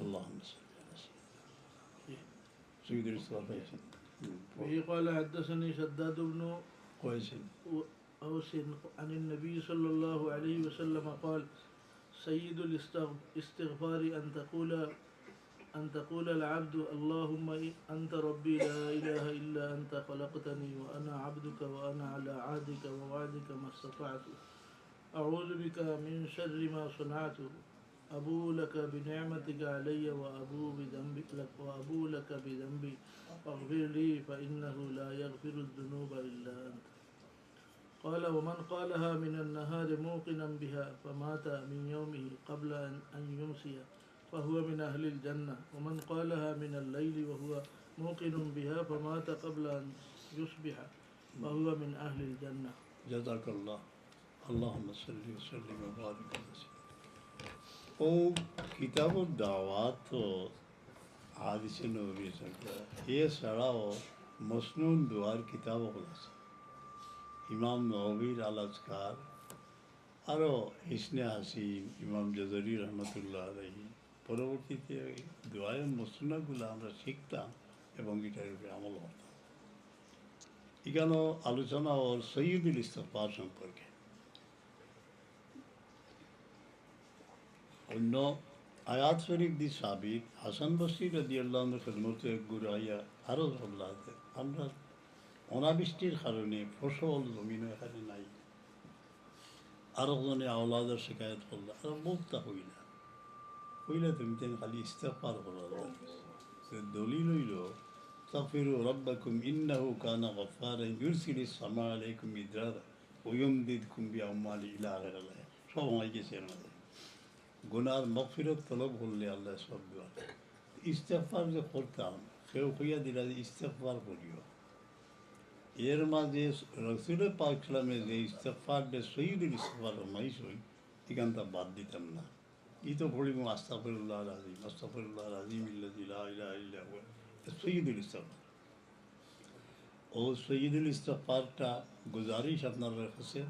اللهم صل على سيدنا قال حدثني شداد بن كويس أوس عن النبي صلى الله عليه وسلم قال سيد الاستغفار أن تقول أن تقول العبد اللهم أنت ربي لا إله إلا أنت خلقتني وأنا عبدك وأنا على عهدك ووعدك ما استطعت. أعوذ بك من شر ما صنعت أبو لك بنعمتك علي وأبو بذنبك لك وأبو لك بذنبي. فاغفر لي فإنه لا يغفر الذنوب إلا أنت. قال ومن قالها من النهار موقنا بها فمات من يومه قبل أن يمسي فهو من أهل الجنة. ومن قالها من الليل وهو موقن بها فمات قبل أن يصبح فهو من أهل الجنة. جزاك الله. اللهم صل وسلم وبارك على o kitabun দাওয়াত হাদিসে নবী এছাড়াও মসনুন দোয়ার কিতাব আছে ইমাম নবীর আলাজকার আরও ইসনে হাসিম ইমাম জজরি রহমতুল্লাহ আলহী পরবর্তীতে দোয়ায় মসনুনাগুলো আমরা শিখতাম এবং এটার উপরে আমল হতাম এখানেও আলোচনা ওর সৈয়দুল ইস্তফার সম্পর্কে অন্য আয়াত শরীফ দি সাবিক হাসান বসির রাজি আল্লাহ খেদমত গুরাইয়া আরও আল্লাহ আমরা অনাবৃষ্টির কারণে ফসল জমিন এখানে নাই আরও জনে আওলাদের শিকায়ত করলো আর বলতা হইলা হইলে তুমি তেন খালি ইস্তেফার করো দলিল হইল تغفروا ربكم إنه كان غفارا يرسل السماء عليكم مدرارا ويمددكم بأموال إلى آخر الله সব হয় গেছে এর মধ্যে গুনার মগফিরত তলব করলে আল্লাহ সব দেওয়া ইস্তেফার যে করতাম কেউ কইয়া দিলা যে ইস্তেফার করিও এর মাঝে রসুল পাক সালামে যে ইস্তেফার যে শহীদুল ইস্তেফার মাইস হই এখানটা বাদ দিতাম না ই তো পড়িব আস্তাফরুল্লাহ রাজিম আস্তাফরুল্লাহ রাজিম ইল্লা ইল্লা ইল্লা সৈয়দুল ইস্তেফার ও সৈয়দুল ইস্তেফারটা গুজারিশ আপনার কাছে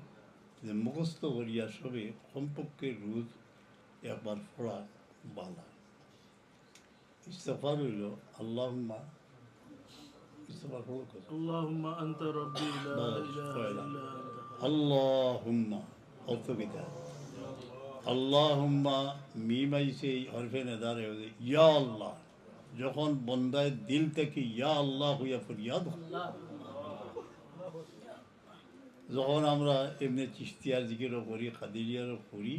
যে মুখস্থ করিয়া সবে কমপক্ষে রোজ yapar Fırat bağlar. İstiğfar öyle. Allahümme İstiğfar kulu kız. Allahümme ente Rabbi la ilahe illa ente. Allahümme Altı biter. Allahümme mimay şey harfe nedar evde. Ya Allah. Yokon bondaya dil teki ya Allah huya fıryad. Allah. যখন আমরা এমনি চিস্তিয়ার দিকে করি খাদিরিয়ারও করি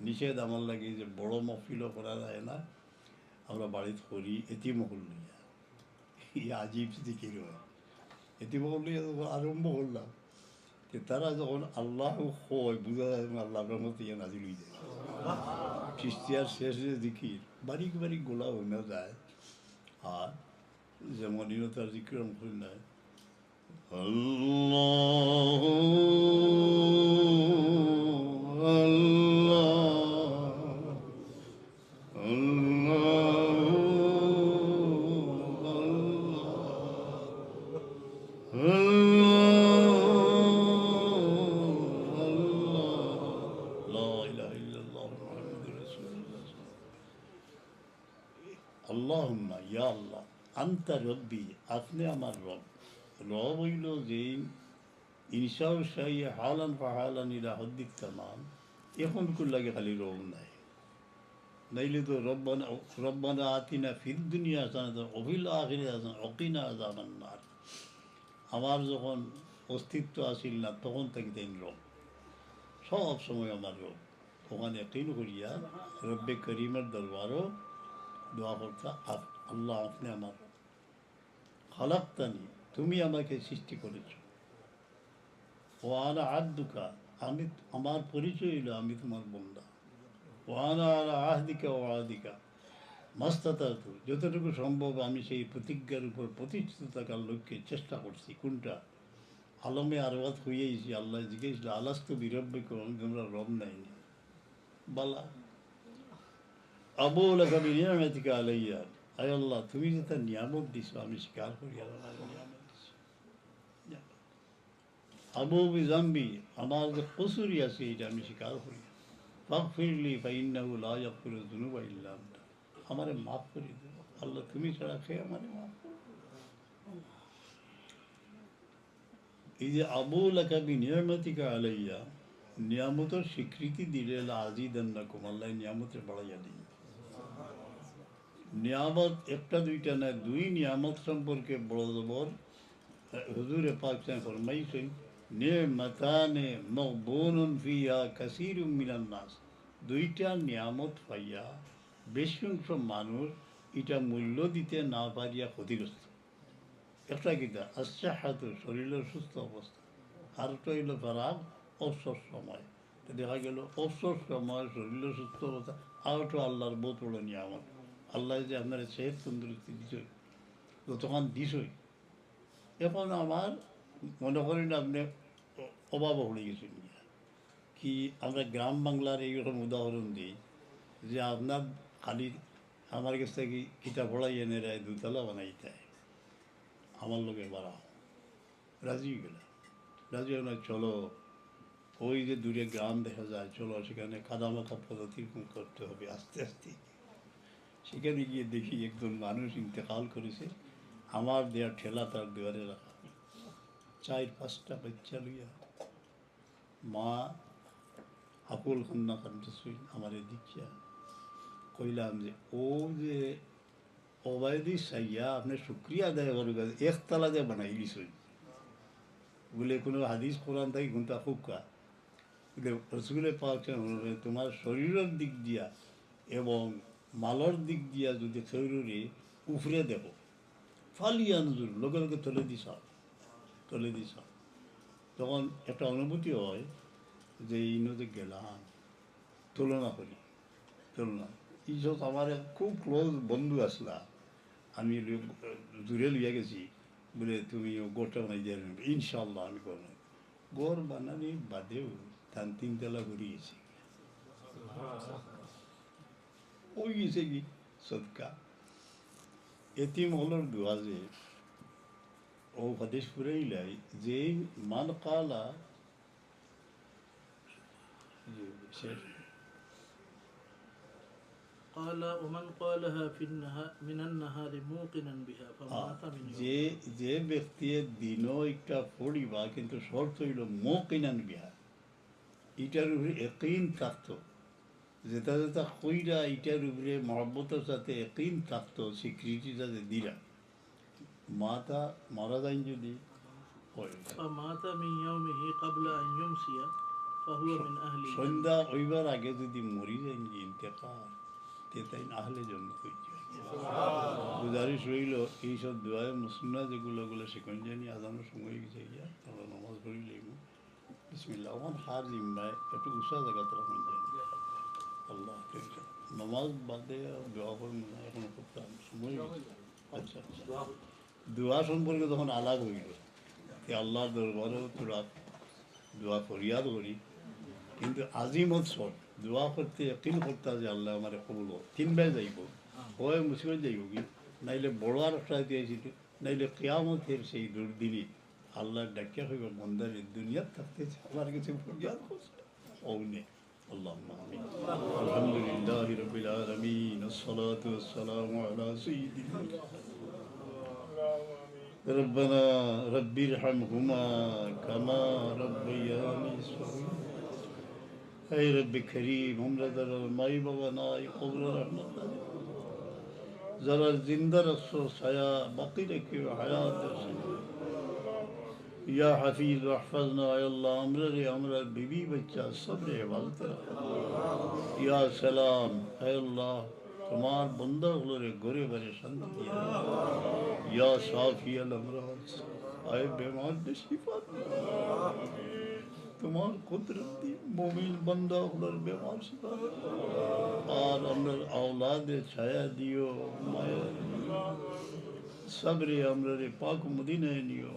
নিষেধ আমার লাগে যে বড় মহফিলও করা যায় না। আমরা বাড়িতে করি এটি মহল লইয়া ই আজীব জিকির হয়। এটি মহল লইয়া যখন আরম্ভ করলাম। যে তারা যখন আল্লাহ হয়, বুঝা যায় আল্লাহ রহমত ইয়ে নাজিল হয়ে যায়। চিস্তিয়ার শেষ যে জিকির, বারিক বারিক গোলা হয়ে যায়। আর যেমন ইনতার জিকির করি নাই আল্লাহ আল্লাহ। আন্তা রব্বি আপনি আমার রব। রব হইল যে ইনসাউ শাহী হালান ফাহালান ইলা হদ্দিক তামাম। এখন লাগে খালি রব নাই। নাইলে তো রব্বানা রব্বানা আতিনা ফির দুনিয়া হাসানাতান অফিল আখিরে হাসান অকিনা আযাবান নার। আমার যখন অস্তিত্ব আসিল না তখন থেকে তাই রব। সব সময় আমার রব। ওখানে কিন করিয়া রব্বে করিমের দরবারও দোয়া করতা আল্লাহ আপনি আমার খালাক্তানি, তুমি আমাকে সৃষ্টি করেছ। ও আলা আদুকা আমি আমার পরিচয় হইল, আমি তোমার বন্ধা। ও আনা আলা আহদিকা ও আদিকা, মাস্তাতাতু, যতটুকু সম্ভব আমি সেই প্রতিজ্ঞার উপর প্রতিষ্ঠিত থাকার লক্ষ্যে চেষ্টা করছি। কোনটা? আলমে আরবাদ হইয়াইছি, আল্লাহ জিজ্ঞেস আলাস্ত বিরব্বে আমি তোমরা রব নাইনি বালা। আবু লাগাবি নিয়ামতিকা আলাইয়া। আয় আল্লাহ তুমি যে তার নিয়ামত দিছো আমি স্বীকার করি আল্লাহ নিয়ামত দিছো আবু জাম্বি আমার যে কসুরি আছে এটা আমি স্বীকার করি ফাক ফিরলি ফাইন্নাহু লা ইয়াগফিরু যুনুবা ইল্লা আনতা আমারে মাফ করে দেব আল্লাহ তুমি ছাড়া খেয়ে আমারে মাফ। এই যে আবুল আকাবি নিয়ামতিকা আলাইয়া নিয়ামতের স্বীকৃতি দিলে আজিদান রকম আল্লাহ নিয়ামতের বাড়াইয়া দিই নিয়ামত একটা, দুইটা না, দুই নিয়ামত সম্পর্কে বড় জবর হুজুরে পাক সাহেব ফরমাইছেন, নিয়মতানে মকবুনুন ফিয়া কাসিরুম মিনান নাস। দুইটা নিয়ামত পাইয়া বেশি অংশ মানুষ এটা মূল্য দিতে না পারিয়া ক্ষতিগ্রস্ত। একটা কিতা আশ্চাহাত শরীরের সুস্থ অবস্থা। একটা হইল খারাপ অবসর সময়। দেখা গেল, অবসর সময়, শরীরের সুস্থ অবস্থা আর একটা আল্লাহর বড় নিয়ামত। আল্লাহ যে আপনার সেহেদ তন্দুরস্তি দিছই যতক্ষণ দিছই এখন আমার মনে করেন আপনি অভাব হয়ে গেছেন। কি আমরা গ্রাম বাংলার এইরকম উদাহরণ দিই যে আপনার খালি আমার কাছ থেকে কিতাব পড়াই এনে রায় দুতলা বানাইতে হয়। আমার লোকে বাড়াও। রাজি গেল রাজি হলো চলো। ওই যে দূরে গ্রাম দেখা যায়, চলো সেখানে কাদামাখা পদ্ধতি করতে হবে, আস্তে আস্তে। সেখানে গিয়ে দেখি একজন মানুষ ইন্তেকাল করেছে। আমার দেয়া ঠেলা তার দুয়ারে রাখা। চার, পাঁচটা বাচ্চা লইয়া মা আকুল খান্না কান্দছিল আমার দীক্ষা কইলাম যে, ও যে অবায়দি সাইয়া, আপনি শুক্রিয়া আদায় করবে একতলা যে বানাই দিছই বলে, কোনো হাদিস কোরআন ঘণ্টা খুব কা। রসগুলে পাওয়া তোমার শরীরের দিক দিয়া এবং মালর দিক দিয়া যদি শরীরে উফরে দেখো ফালিয়া নজর লগে লগে তলে দিস তলে দিস তখন একটা অনুভূতি হয় যে এই নদী গেলাম, তুলনা করি, তুলনা। ইজত আমার খুব ক্লোজ বন্ধু আসলা। আমি দূরে লইয়া গেছি, বলে তুমি গোটা বানাই দিয়ে। ইনশাল্লাহ আমি করব। গড় বানানি বাদেও তান তিনতলা ঘুরি গেছি ওই গেছে কি সদকা এতিম হলর দোয়া যে ও হাদিস ফুরাইলাই যে মান কালা যে শেষ قال ومن قالها في النهار من النهار موقنا بها فمات من يوم যে যে ব্যক্তি দিনও একটা পড়িবা কিন্তু শর্ত হইল মকিনান বিহার এটার উপরে একইন থাকতো যেটা যেটা কইরা এটার উপরে মহব্বতের সাথে একইন থাকতো স্বীকৃতি তাদের দিরা। মাতা মারা যায় যদি সন্ধ্যা ওইবার আগে যদি মরি যায় যে ইন্তেকার তেতাই আহলে জন্য গুজারিশ রইল এইসব দোয়ায় মুসলিমরা যেগুলো গুলো সেখান জানি আদানোর সময় গেছে গিয়া তারা নমাজ পড়ি লাগবে বিসমিল্লাহ আমার হার জিম্মায় একটু উষা জায়গা তারা আল্লাহ। নামাজ বাদে দোয়া করুন না এখন করতাম সময় আচ্ছা আচ্ছা। দোয়া সম্পর্কে তখন আলাগ হইল যে আল্লাহর দরবারেও তোরা দোয়া ফরিয়াদ করি। কিন্তু আজিমত সব দোয়া করতে একদিন করতে যে আল্লাহ আমার কবুল তিনবার যাইব। হয় মুসিবত যাইব কি? নাইলে বড় আর একটা দিয়েছিল নাইলে কেয়ামতের সেই দুর্দিনে আল্লাহ ডাকিয়া হইব মন্দারে দুনিয়ার থাকতে আমার কিছু ফরিয়াদ করছে। অগ্নে الحمد لله رب العالمين الصلاة والسلام على سيدنا ربنا رب ارحمهما كما ربياني صغيرا. اے رب کریم ہم نے در المائی بغنا ای قبر رحمت دے ذرا زندہ رسو سایا باقی رکھے حیات رسو یا حفیظ وحفظنا اے اللہ عمر رے عمر بی بی بچہ، سب نے حفاظت رکھا یا سلام، اے اللہ، تمہار بندہ غلور گرے بنے سند دیا۔ یا صافی الامراض آئے بیمار نے شفات تمہار قدرت دی مومین بندہ غلور بیمار شفات آر امر اولاد چھایا دیو۔ مایا সবরে আমরা রে পাক মদিনায় নিও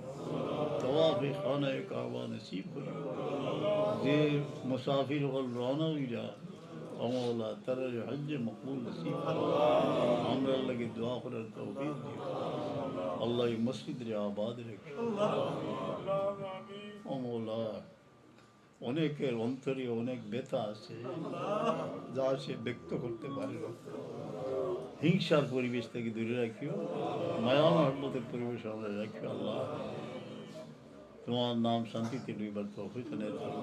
তওয়াফে খানায় কাবা নসিব করিও যে মুসাফির হল রওনা হইরা আমলা তারা হজ্জ মকবুল নসিব করো। আমরা লাগে দোয়া করার তৌফিক দিও আল্লাহ এই মসজিদ রে আবাদ রেখে অমলা অনেকের অন্তরে অনেক ব্যথা আছে, যা সে ব্যক্ত করতে পারে হিংসার পরিবেশ থেকে দূরে রাখিও মায়া মহব্বতের পরিবেশ আমরা রাখিও, আল্লাহ। তোমার নাম শান্তিতে লইবার এনায়েত করো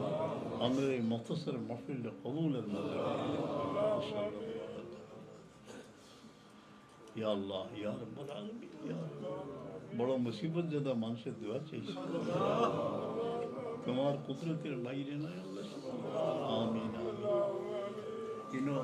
আমাদের এই মখতসর মহফিলটা কবুলের মধ্যে বড় মুসিবত যাদা মানুষের দোয়া চাইছে کمال قدرت کے لائی ہی رہنا ہے اللہ آمین آمین you know